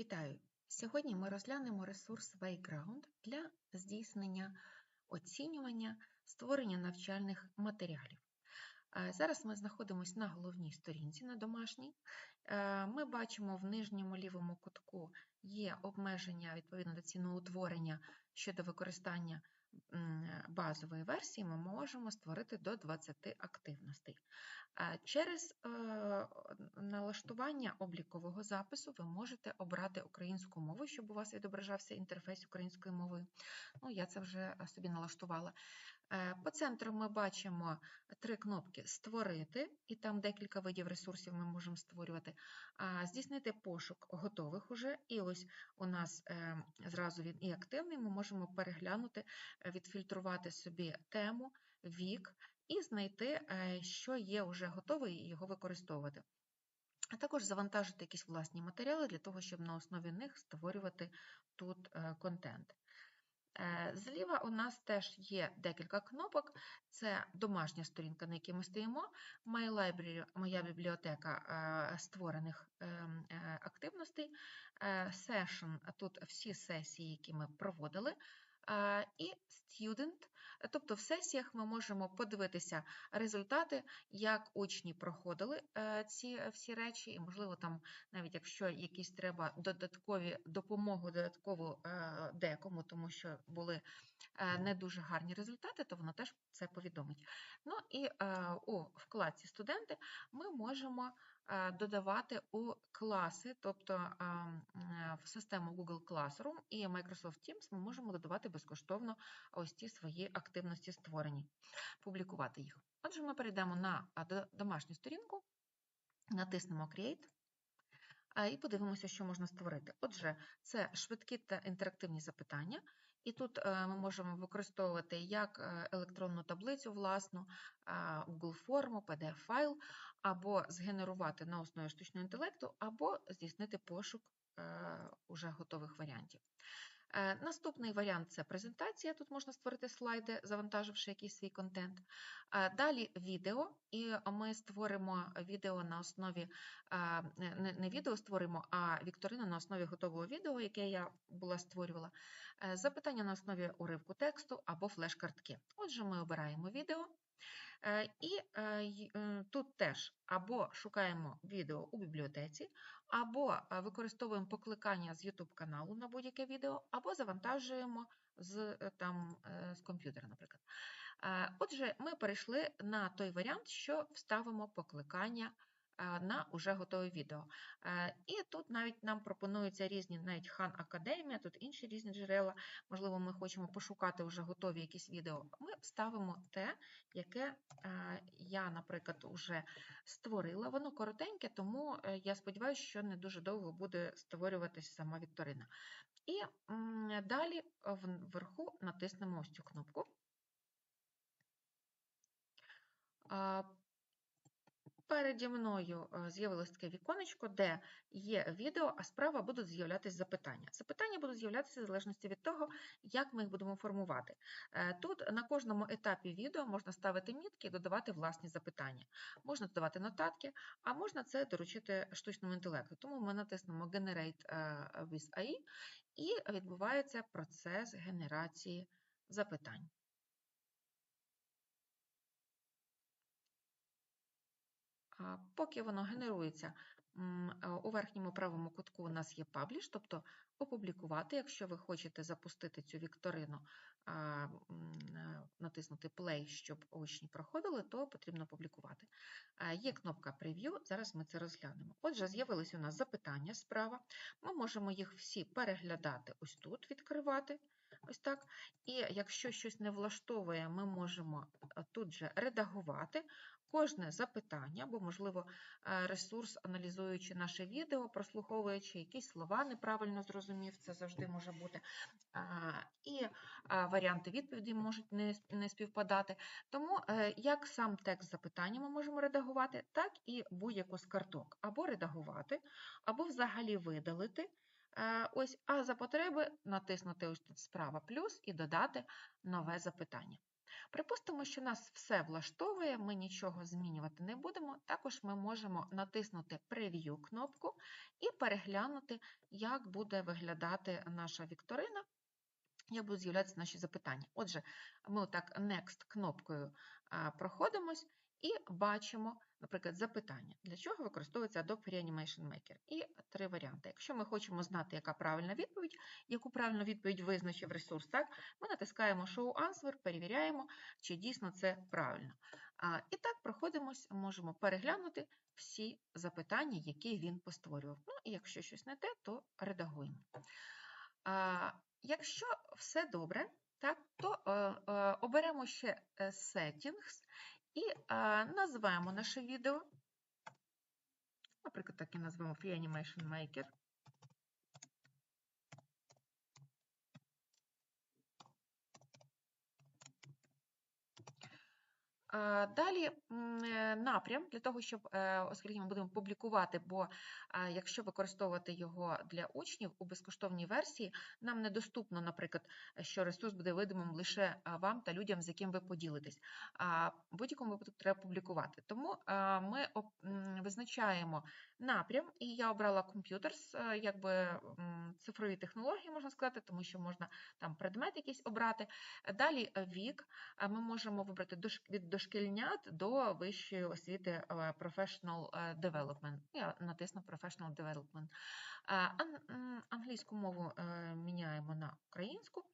Вітаю! Сьогодні ми розглянемо ресурс Wayground для здійснення оцінювання, створення навчальних матеріалів. Зараз ми знаходимося на головній сторінці, на домашній. Е, Ми бачимо в нижньому лівому кутку є обмеження відповідно до ціноутворення щодо використання базової версії, ми можемо створити до 20 активностей. Через е, налаштування облікового запису ви можете обрати українську мову, щоб у вас відображався інтерфейс українською мовою. Ну, я це вже собі налаштувала. Е, По центру ми бачимо три кнопки Створити, і там декілька видів ресурсів ми можемо створювати. Здійснити пошук готових уже. І ось у нас е, зразу він і активний. Ми можемо переглянути, відфільтрувати собі тему, вік і знайти, е, що є вже готове, і його використовувати. А також завантажити якісь власні матеріали для того, щоб на основі них створювати тут е, контент. Е, Зліва у нас теж є декілька кнопок. Це домашня сторінка, на якій ми стоїмо, My Library, моя бібліотека створених активностей, Session, тут всі сесії, які ми проводили, і Student, тобто в сесіях ми можемо подивитися результати, як учні проходили е, ці всі речі, і, можливо, там, навіть якщо якісь треба додаткові допомогу, додаткову е, декому, тому що були е, не дуже гарні результати, то воно теж це повідомить. Ну і у вкладці студенти ми можемо додавати у класи, тобто е, в систему Google Classroom і Microsoft Teams ми можемо додавати безкоштовно ось ці свої активності створені, публікувати їх. Отже, ми перейдемо на домашню сторінку, натиснемо Create. І подивимося, що можна створити. Отже, це швидкі та інтерактивні запитання, і тут е, ми можемо використовувати як е, електронну таблицю власну, Google форму, PDF-файл, або згенерувати на основі штучного інтелекту, або здійснити пошук е, уже готових варіантів. Е, Наступний варіант це презентація. Тут можна створити слайди, завантаживши якийсь свій контент. Е, Далі відео, і ми створимо відео на основі а, не, відео створимо, а вікторину на основі готового відео, яке я була створювала. Е, Запитання на основі уривку тексту або флеш-картки. Отже, ми обираємо відео. Е, І е, тут теж або шукаємо відео у бібліотеці, або е, використовуємо покликання з YouTube каналу на будь-яке відео, або завантажуємо з, там, з комп'ютера, наприклад. Отже, ми перейшли на той варіант, що вставимо покликання на уже готове відео. Е, І тут навіть нам пропонуються різні, навіть Хан Академія, тут інші різні джерела. Можливо, ми хочемо пошукати вже готові якісь відео. Ми ставимо те, яке е, я, наприклад, вже створила. Воно коротеньке, тому е, я сподіваюся, що не дуже довго буде створюватися сама вікторина. І далі вверху натиснемо ось цю кнопку. Переді мною е, з'явилось таке віконечко, де є відео, а справа будуть з'являтися запитання. Запитання будуть з'являтися в залежності від того, як ми їх будемо формувати. Е, Тут на кожному етапі відео можна ставити мітки і додавати власні запитання. Можна додавати нотатки, а можна це доручити штучному інтелекту. Тому ми натиснемо Generate with AI і відбувається процес генерації запитань. Поки воно генерується, е, у верхньому правому кутку у нас є пабліш, тобто опублікувати. Якщо ви хочете запустити цю вікторину, е, натиснути Play, щоб учні проходили, то потрібно опублікувати. Є кнопка Прев'ю, зараз ми це розглянемо. Отже, з'явилися у нас запитання справа. Ми можемо їх всі переглядати ось тут, відкривати. Ось так. І якщо щось не влаштовує, ми можемо е, тут же редагувати кожне запитання, або, можливо, е, ресурс, аналізуючи наше відео, прослуховуючи якісь слова неправильно зрозумів, це завжди може бути. І варіанти відповіді можуть не співпадати. Тому е, як сам текст запитання ми можемо редагувати, так і будь-яку з карток або редагувати, або взагалі видалити. Е, Ось, а за потреби натиснути ось тут справа плюс і додати нове запитання. Припустимо, що нас все влаштовує, ми нічого змінювати не будемо. Також ми можемо натиснути прев'ю кнопку і переглянути, як буде виглядати наша вікторина, як будуть з'являтися наші запитання. Отже, ми отак Next кнопкою проходимось і бачимо, наприклад, запитання, для чого використовується Adobe Reanimation Maker. І три варіанти. Якщо ми хочемо знати, яка правильна відповідь, яку правильну відповідь визначив ресурс, так, ми натискаємо Show Answer, перевіряємо, чи дійсно це правильно. А, І так проходимось, можемо переглянути всі запитання, які він постворював. Ну, і якщо щось не те, то редагуємо. А, Якщо все добре, так, то е, е, оберемо ще е, Settings і е, називаємо наше відео. Наприклад, так і назвемо Free Animation Maker. Далі е, напрям для того, щоб, е, оскільки ми будемо публікувати, бо якщо використовувати його для учнів у безкоштовній версії, нам недоступно, наприклад, що ресурс буде видимим лише вам та людям, з яким ви поділитесь. А в будь-якому випадку треба публікувати. Тому ми визначаємо напрям, і я обрала комп'ютерс, е, якби цифрові технології, можна сказати, тому що можна там предмет якийсь обрати. Далі вік, ми можемо вибрати від дошкільнят до вищої освіти е, Professional е, Development. Я натисну Professional Development. М, Англійську мову е, міняємо на українську.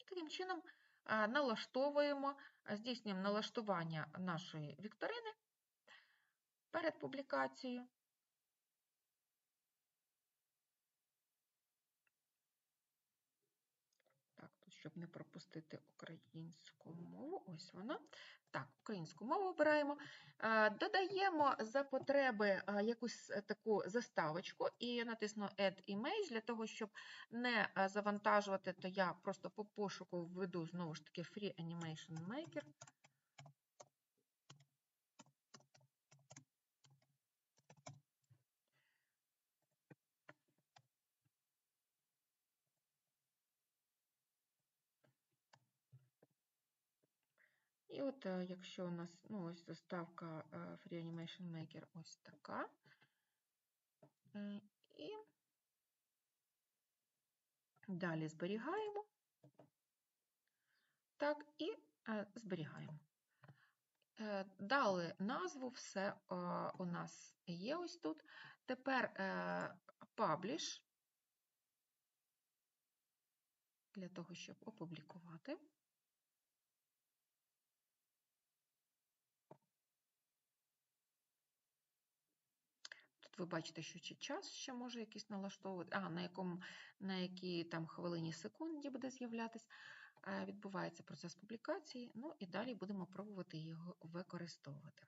І таким чином е, налаштовуємо, е, здійснюємо налаштування нашої вікторини перед публікацією. Щоб не пропустити українську мову, ось вона. Так, українську мову обираємо. Додаємо за потреби якусь е, таку заставочку і я натисну Add Image для того, щоб не е, завантажувати, то я просто по пошуку введу знову ж таки Free Animation Maker. І от е, якщо у нас ну, ось заставка е, Free Animation Maker ось така. І далі зберігаємо. Так, і е, зберігаємо. Е, Дали назву, все е, у нас є ось тут. Тепер Publish для того, щоб опублікувати. Тут ви бачите, що час ще може якийсь налаштовувати, а на якому на якій там хвилині секунді буде з'являтись, е, відбувається процес публікації. Ну і далі будемо пробувати його використовувати.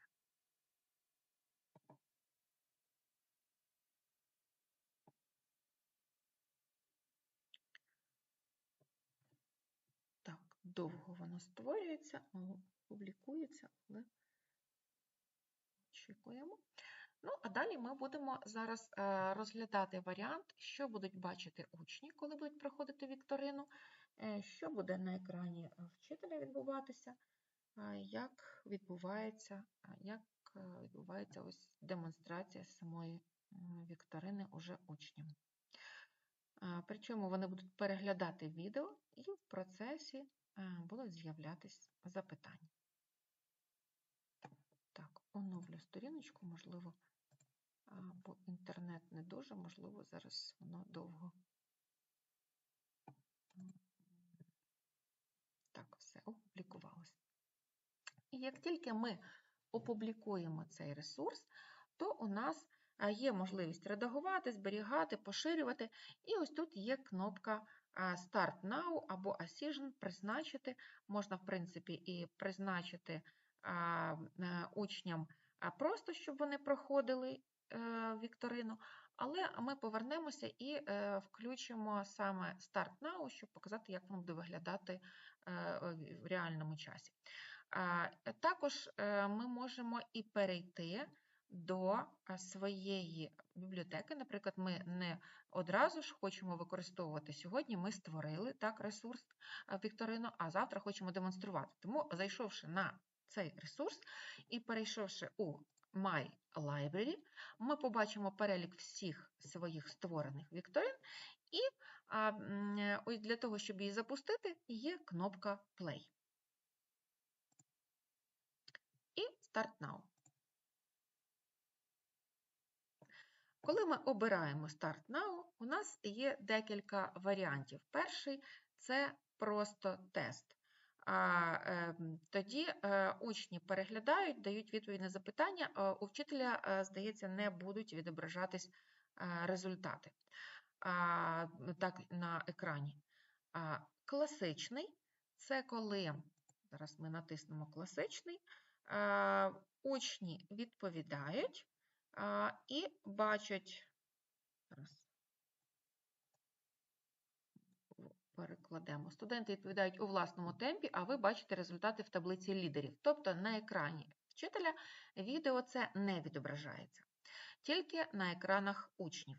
Так, довго воно створюється, публікується, але очікуємо. Ну, а далі ми будемо зараз е, розглядати варіант, що будуть бачити учні, коли будуть проходити вікторину, е, що буде на екрані е, вчителя відбуватися, як відбувається, як відбувається ось демонстрація самої вікторини уже учням. Причому вони будуть переглядати відео і в процесі будуть з'являтись запитання. Так, оновлю сторіночку, можливо, бо інтернет не дуже, можливо, зараз воно довго. Так, все, опублікувалося. І як тільки ми опублікуємо цей ресурс, то у нас є можливість редагувати, зберігати, поширювати. І ось тут є кнопка Start Now або Ascision призначити. Можна, в принципі, і призначити е, учням просто, щоб вони проходили вікторину, але ми повернемося і е, включимо саме Start Now, щоб показати, як воно буде виглядати е, в реальному часі. Також е, ми можемо і перейти до своєї бібліотеки. Наприклад, ми не одразу ж хочемо використовувати сьогодні. Ми створили так ресурс Вікторину, а завтра хочемо демонструвати. Тому, зайшовши на цей ресурс і перейшовши у My Library, ми побачимо перелік всіх своїх створених вікторин, і а, ось для того, щоб її запустити, є кнопка Play. І Start Now. Коли ми обираємо Start Now, у нас є декілька варіантів. Перший це просто тест. А, е, Тоді е, учні переглядають, дають відповідь на запитання, а у вчителя, е, здається, не будуть відображатись е, результати так, на екрані. Класичний це коли, зараз ми натиснемо класичний, учні відповідають і бачать, зараз перекладемо. Студенти відповідають у власному темпі, а ви бачите результати в таблиці лідерів. Тобто на екрані вчителя відео це не відображається, тільки на екранах учнів.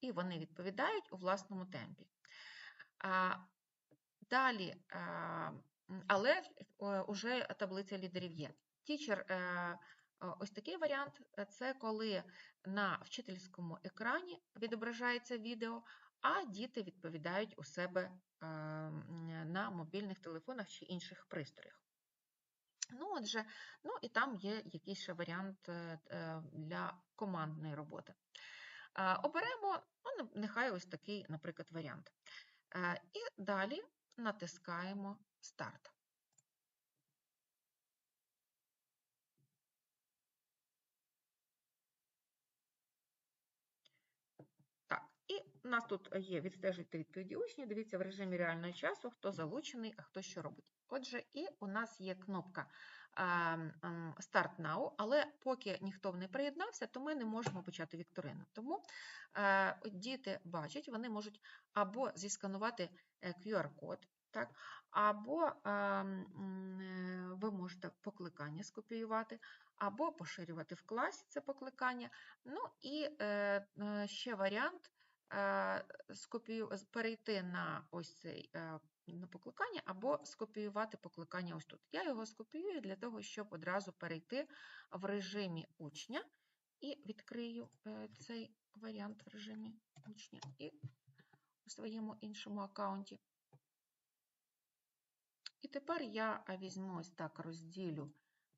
І вони відповідають у власному темпі. А, Далі, а, але вже таблиця лідерів є. Тічер, е, ось такий варіант це коли на вчительському екрані відображається відео, а діти відповідають у себе е, на мобільних телефонах чи інших пристроях. Ну, отже, ну і там є якийсь ще варіант е, е, для командної роботи. Оберемо, ну, нехай ось такий, наприклад, варіант. І далі натискаємо Старт. Так, і у нас тут є відстежити відповіді учнів. Дивіться в режимі реального часу, хто залучений, а хто що робить. Отже, і у нас є кнопка Start Now, але поки ніхто не приєднався, то ми не можемо почати вікторину. Тому е, діти бачать, вони можуть або зісканувати е, QR-код, так, або е, ви можете покликання скопіювати, або поширювати в класі це покликання. Ну і ще варіант. Перейти на ось цей на покликання, або скопіювати покликання ось тут. Я його скопіюю для того, щоб одразу перейти в режимі учня і відкрию е, цей варіант в режимі учня і у своєму іншому аккаунті. І тепер я візьму ось так, розділю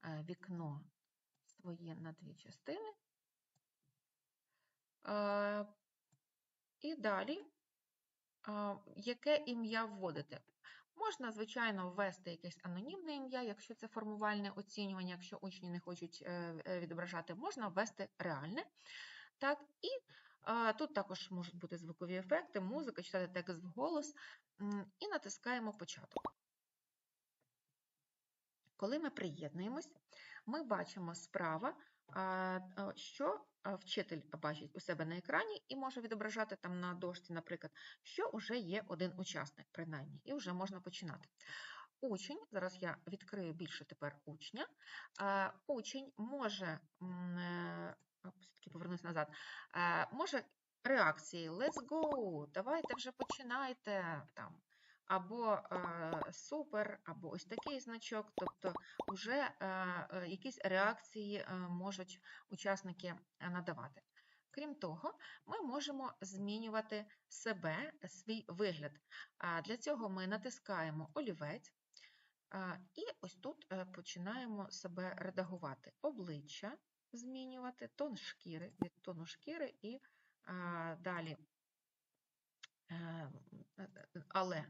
е, вікно своє на дві частини. І далі яке ім'я вводити? Можна, звичайно, ввести якесь анонімне ім'я, якщо це формувальне оцінювання, якщо учні не хочуть е, е, відображати, можна ввести реальне. Так, І тут також можуть бути звукові ефекти, музика, читати текст вголос, і натискаємо початок. Коли ми приєднуємось, ми бачимо справа, що вчитель бачить у себе на екрані і може відображати там на дошці, наприклад, що вже є один учасник, принаймні, і вже можна починати. Учень, зараз я відкрию більше тепер учня. Учень може, е, все-таки повернусь назад, може реакції Let's go, давайте вже починайте там або е, супер, або ось такий значок, тобто вже е, е, якісь реакції можуть учасники надавати. Крім того, ми можемо змінювати себе, свій вигляд. Для цього ми натискаємо олівець, і ось тут починаємо себе редагувати. Обличчя змінювати, тон шкіри, від тону шкіри і далі. Але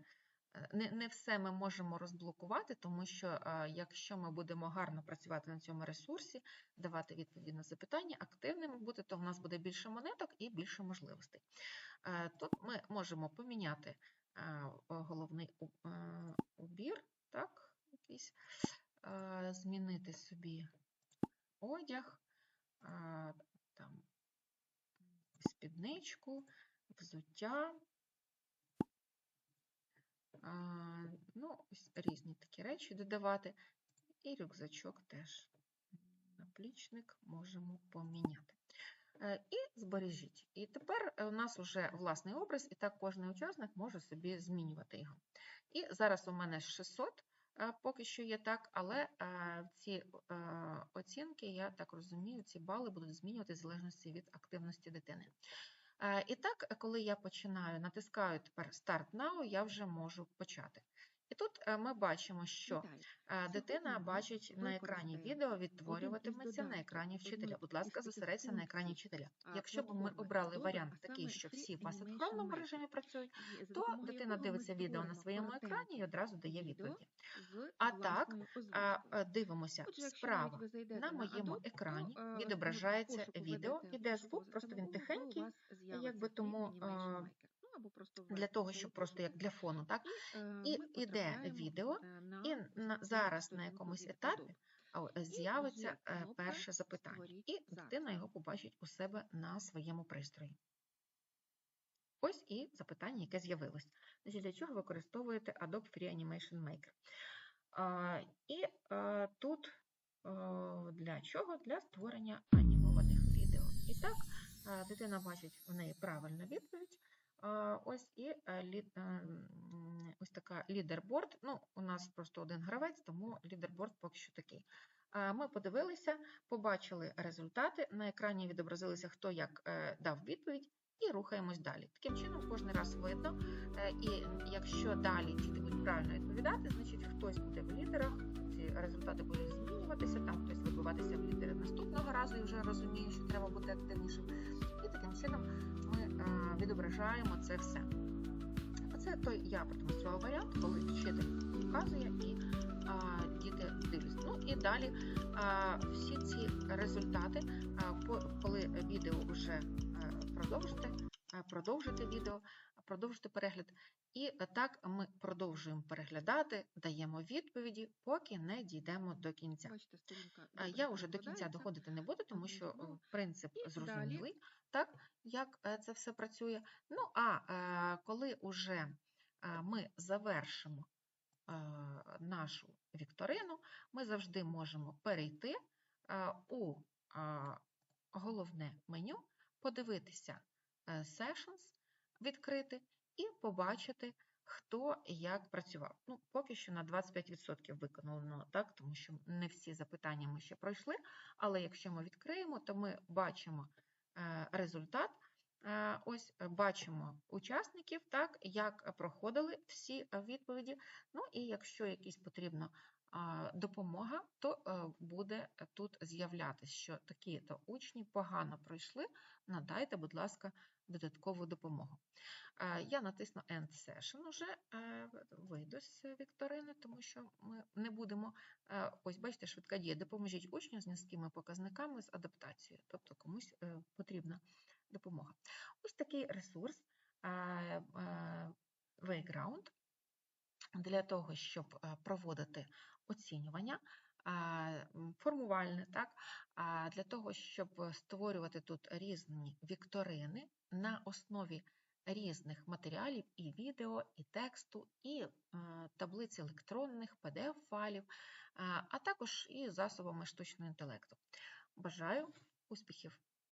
не не все ми можемо розблокувати, тому що якщо ми будемо гарно працювати на цьому ресурсі, давати відповіді на запитання, активними бути, то в нас буде більше монеток і більше можливостей. Тут ми можемо поміняти головний убір, так, якийсь, змінити собі одяг, там, спідничку, взуття. Ну, різні такі речі додавати. І рюкзачок теж, наплічник можемо поміняти. Е, І збережіть. І тепер е, у нас вже власний образ, і так кожен учасник може собі змінювати його. І зараз у мене 600, е, поки що є так, але ці оцінки, я так розумію, ці бали будуть змінювати в залежності від активності дитини. Е, І так, коли я починаю, натискаю тепер Start Now, я вже можу почати. І тут е, ми бачимо, що е, дитина бачить на екрані відео, відтворюватиметься на екрані вчителя. Будь ласка, зосередься на екрані вчителя. Якщо б ми обрали варіант такий, що всі в асинхронному режимі працюють, то дитина дивиться відео на своєму екрані і одразу дає відповіді. А так, дивимося справа. На моєму екрані е, відображається відео, іде звук, просто він тихенький, якби тому Або просто для того, щоб просто як для фону, так? І, е, іде відео, е, на і на, зараз на якомусь етапі з'явиться е, кнопка перше запитання, і дитина його побачить у себе на своєму пристрої. Ось і запитання, яке з'явилось. Для чого використовуєте Adobe Free Animation Maker? А, і а, тут а, для чого? Для створення анімованих відео. І так, дитина бачить в неї правильну відповідь. Ось і а, м, ось така лідерборд. Ну, у нас просто один гравець, тому лідерборд поки що такий. Ми подивилися, побачили результати. На екрані відобразилися, хто як е, дав відповідь, і рухаємось далі. Таким чином, кожен раз видно. Е, І якщо далі діти будуть правильно відповідати, значить хтось буде в лідерах, ці результати будуть змінюватися, там хтось вибиватися в лідери наступного разу і вже розуміє, що треба бути активнішим. І таким чином ми е, відображаємо це все. Оце той я продемонструвала варіант, коли вчитель показує і а, діти дивляться. Ну і далі а, всі ці результати, а, коли відео вже е, продовжите, е, продовжите відео, продовжите перегляд. І так ми продовжуємо переглядати, даємо відповіді, поки не дійдемо до кінця. Бачите, сторінка Я вже до кінця доходити не буду, тому що е, принцип зрозумілий, так, як е, це все працює. Ну, а е, коли вже е, ми завершимо нашу вікторину, ми завжди можемо перейти у головне меню, подивитися Sessions, відкрити і побачити, хто як працював. Ну, поки що на 25% виконано так, тому що не всі запитання ми ще пройшли. Але якщо ми відкриємо, то ми бачимо е, результат. Е, Ось е, бачимо учасників, так, як проходили всі відповіді. Ну і якщо якісь потрібна допомога, то буде тут з'являтися, що такі-то учні погано пройшли, надайте, будь ласка, додаткову допомогу. Я натисну End Session уже, вийду з вікторини, тому що ми не будемо. Ось, бачите, швидка дія. Допоможіть учню з низькими показниками з адаптацією, тобто комусь е, потрібна допомога. Ось такий ресурс Wayground для того, щоб проводити оцінювання. Формувальне, так, для того, щоб створювати тут різні вікторини на основі різних матеріалів і відео, і тексту, і таблиць електронних, PDF-файлів, а також і засобами штучного інтелекту. Бажаю успіхів!